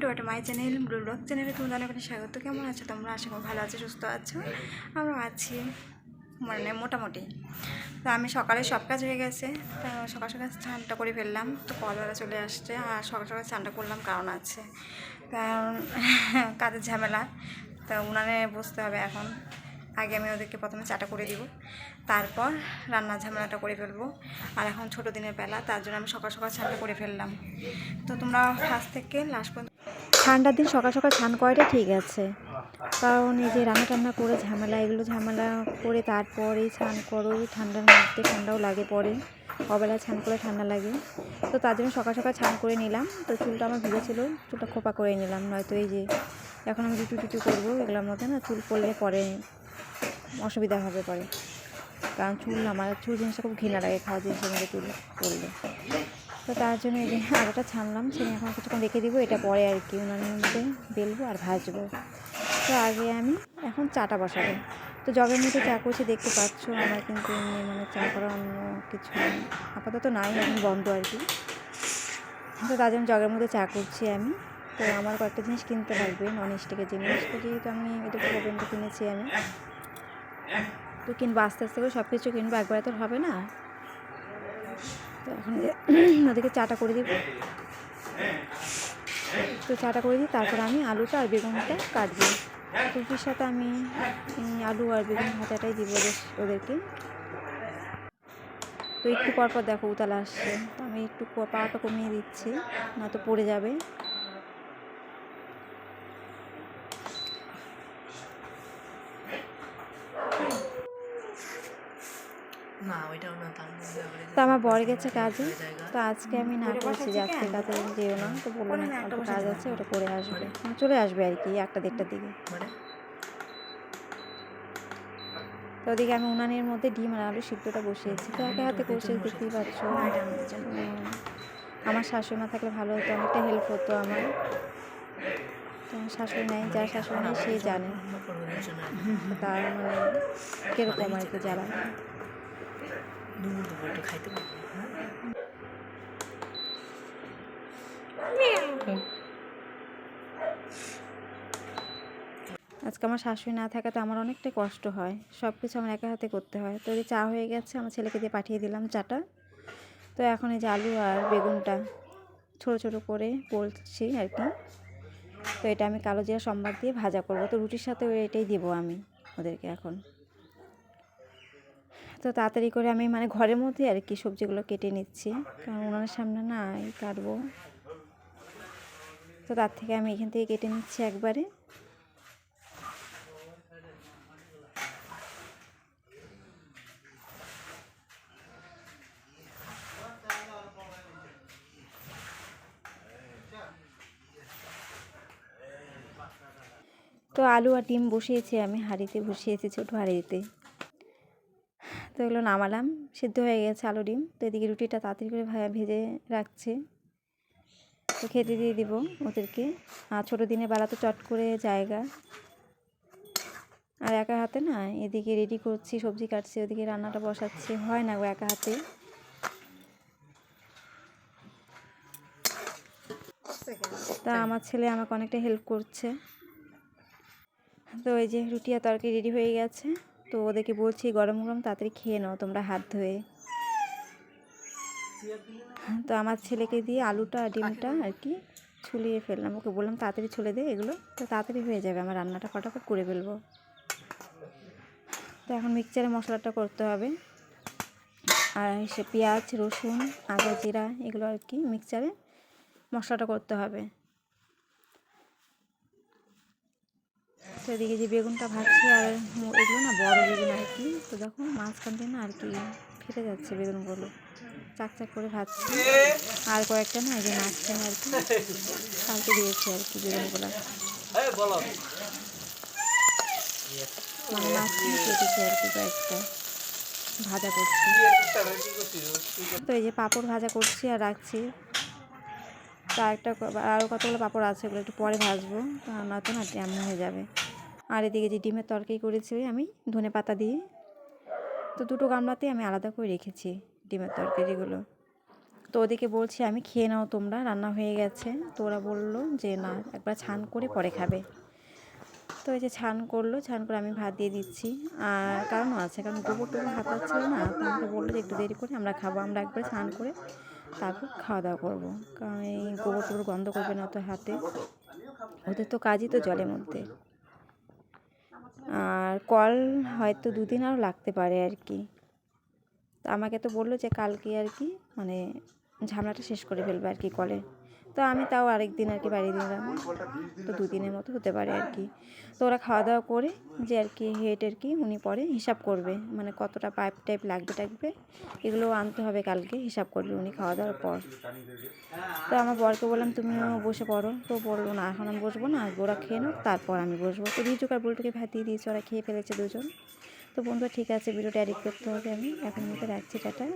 Two একটা মাই channel blue blog চ্যানেলে তোমাদের অনেক অনেক স্বাগত। কেমন আছো তোমরা? আশা করি ভালো আছো, সুস্থ আছো। আমরা আছি মানে মোটামুটি। তো আমি সকালে সব কাজ হয়ে গেছে। তো সকাল সকাল স্নানটা করে ফেললাম। তো কলবেলা চলে আসছে। আর সকাল সকাল স্নানটা করলাম, কারণ আছে। কারণ কাজের ঝামেলা। তো উনানে বসতে হবে এখন। আগে আমি ওদেরকে প্রথমে চাটা করে দিব। তারপর রান্নার ঝামেলাটা করে ফেলব। আর এখন ছোটো দিনের বেলা, তার জন্য আমি সকাল সকাল স্নানটা করে ফেললাম। তো তোমরা ফার্স্ট থেকে লাস্ট পর্যন্ত ঠান্ডার দিন সকাল সকাল স্নান করাটা ঠিক আছে। কারণ এই যে রান্না টান্না করে ঝামেলা, এগুলো ঝামেলা করে তারপরেই স্নান করো ঠান্ডার মধ্যে ঠান্ডাও লাগে পরে। অবেলা স্নান করে ঠান্ডা লাগে। তো তার জন্য সকাল সকাল স্নান করে নিলাম। তো চুলটা আমার ভিজে ছিল, চুলটা খোপা করে নিলাম। নয়তো এই যে এখন আমি রুটু টুটু করব এগুলোর মধ্যে না, চুল পড়লে পরে অসুবিধা হবে পরে। কারণ চুল আমার, চুল জিনিসটা খুব ঘৃণা লাগে খাওয়া জিনিসের মধ্যে চুল পড়লে। তো তার জন্য এই যে আটাটা ছানলাম ছেড়ে এখন কিছুক্ষণ রেখে দিব, এটা পরে আর কি উনানের মধ্যে বেলবো আর ভাজবো। তো আগে আমি এখন চাটা বসাবো। তো জগের মধ্যে চা করছি, দেখতে পাচ্ছ আমার কিন্তু মানে চা করার অন্য কিছু আপাতত নাই, এখন বন্ধ আর কি। তো তার জন্য জগের মধ্যে চা করছি আমি। তো আমার কয়েকটা জিনিস কিনতে লাগবে নন স্টিকের জিনিস। তো যেহেতু আমি এটা প্রবলেমটা কিনেছি আমি। তো কিনবো আস্তে আস্তে করে সব কিছু কিনবো, একবারে তো হবে না। তো এখন ওদেরকে চাটা করে দিব। তো চাটা করে দিই তারপর আমি আলুটা আর বেগুনটা কাটবো। রুটির সাথে আমি আলু আর বেগুন ভাজাটাই দিব ওদের, ওদেরকে। তো একটু পর পর দেখো উতালা আসছে। আমি একটু পাওয়াটা কমিয়ে দিচ্ছি, না তো পড়ে যাবে না ওইটাও না তার মধ্যে আবার তো আমার বর গেছে কাজে তো আজকে আমি না করছি যে আজকে কাজে যেও না তো বলল না অল্প কাজ আছে ওটা করে আসবে। মানে চলে আসবে আর কি একটা দেড়টার দিকে। তো ওদিকে আমি উনানের মধ্যে ডিম আর আলু সিদ্ধটা বসিয়েছি। তো একা হাতে করছি দেখতেই পাচ্ছ। আমার শাশুড়ি মা থাকলে ভালো হতো অনেকটা হেল্প হতো আমার। তো আমার শাশুড়ি নাই যার শাশুড়ি নেই সে জানে। তার মানে কীরকম আর কি যারা খাইতে? আজকে আমার শাশুড়ি না থাকাতে আমার অনেকটা কষ্ট হয়। সব কিছু আমার একা হাতে করতে হয়। তো এই চা হয়ে গেছে, আমার ছেলেকে দিয়ে পাঠিয়ে দিলাম চাটা। তো এখন এই যে আলু আর বেগুনটা ছোট ছোট করে বলছি আর কি। তো এটা আমি কালো জিরা সম্বাদ দিয়ে ভাজা করব। তো রুটির সাথে এটাই দেবো আমি ওদেরকে এখন। তো তাড়াতাড়ি করে আমি মানে ঘরের মধ্যে আর কি সবজিগুলো কেটে নিচ্ছি। কারণ ওনার সামনে না কাটবো। তো তার থেকে আমি এখান থেকে কেটে নিচ্ছি একবারে। তো আলু আর ডিম বসিয়েছি আমি, হাঁড়িতে বসিয়েছি ছোটো হাঁড়িতে। তো এগুলো নামালাম, সিদ্ধ হয়ে গেছে আলু ডিম। তো এদিকে রুটিটা তাড়াতাড়ি করে ভেজে রাখছে। তো খেতে দিয়ে দিব ওদেরকে। আর ছোটো দিনে বেলা তো চট করে জায়গা। আর একা হাতে না, এদিকে রেডি করছি, সবজি কাটছি, ওদিকে রান্নাটা বসাচ্ছি। হয় না গো একা হাতে। তা আমার ছেলে আমাকে অনেকটা হেল্প করছে। তো এই যে রুটি আর তরকারি রেডি হয়ে গেছে। তো ওদেরকে বলছি, গরম গরম, তাড়াতাড়ি খেয়ে নাও তোমরা হাত ধুয়ে। তো আমার ছেলেকে দিয়ে আলুটা, ডিমটা আর কি ছুলিয়ে ফেললাম। ওকে বললাম, তাড়াতাড়ি ছুলে দে এগুলো। তো তাড়াতাড়ি হয়ে যাবে, আমার রান্নাটা ফটাফট করে ফেলব। তো এখন মিক্সচারে মশলাটা করতে হবে। আর সে পেঁয়াজ, রসুন, আদা, জিরা এগুলো আর কি মিক্সচারে মশলাটা করতে হবে। এদিকে যে বেগুনটা ভাজছি আর এগুলো না বড় বেগুন আর কি। তো দেখো মাঝখান দিয়ে না আর কি ফেটে যাচ্ছে বেগুনগুলো। চাক চাক করে ভাজছি। আর কয়েকটা না এই যে মাঝখানে আর কি কালকে দিয়েছি আর কি বেগুনগুলো। মানে মাঝখানে কেটেছি আর কি কয়েকটা। ভাজা করছি। তো এই যে পাঁপড় ভাজা করছি আর রাখছি। তো ক- আরও কতগুলো পাঁপড় আছে ওগুলো একটু পরে ভাজবো। তা নয়তো না জ্যাম হয়ে যাবে। আর এদিকে যে ডিমের তরকারি করেছি আমি ধনে পাতা দিয়ে। তো দুটো গামলাতে আমি আলাদা করে রেখেছি ডিমের তরকারিগুলো। তো ওদিকে বলছি, আমি খেয়ে নাও তোমরা, রান্না হয়ে গেছে। তো ওরা বলল যে, না, একবার ছান করে পরে খাবে। তো এই যে ছান করল, ছান করে আমি ভাত দিয়ে দিচ্ছি। আর কারণও আছে, কারণ গোবর টোবর হাত ছিল না, তো আমাকে বলল যে, একটু দেরি করে আমরা খাব, আমরা একবার স্নান করে তারপর খাওয়া দাওয়া করব। কারণ এই গোবর টোবর গন্ধ করবে না তো হাতে। ওদের তো কাজই তো জলের মধ্যে। আর কল হয়তো দুদিন আরও লাগতে পারে আর কি। তো আমাকে তো বলল যে কালকে আর কি মানে ঝামেলাটা শেষ করে ফেলবে আর কি কলে। তো আমি তাও আরেক দিন আর কি বাড়িয়ে দিলাম তো দুদিনের মতো হতে পারে আর কি। তো ওরা খাওয়া দাওয়া করে যে আর কি হেড আর কি উনি পরে হিসাব করবে মানে কতটা পাইপ টাইপ লাগবে টাকবে এগুলো আনতে হবে কালকে, হিসাব করবে উনি খাওয়া দাওয়ার পর। তো আমার বরকে বললাম, তুমিও বসে পড়ো। তো বলল, না, এখন আমি বসবো না, ওরা খেয়ে নাও তারপর আমি বসবো। তো রিজুক আর বুলটুকে ভাত দিয়ে দিয়েছে, ওরা খেয়ে ফেলেছে দুজন। তো বন্ধুরা ঠিক আছে, ভিডিওটা এডিট করতে হবে আমি। এখন মতো রাখছি, টাটা।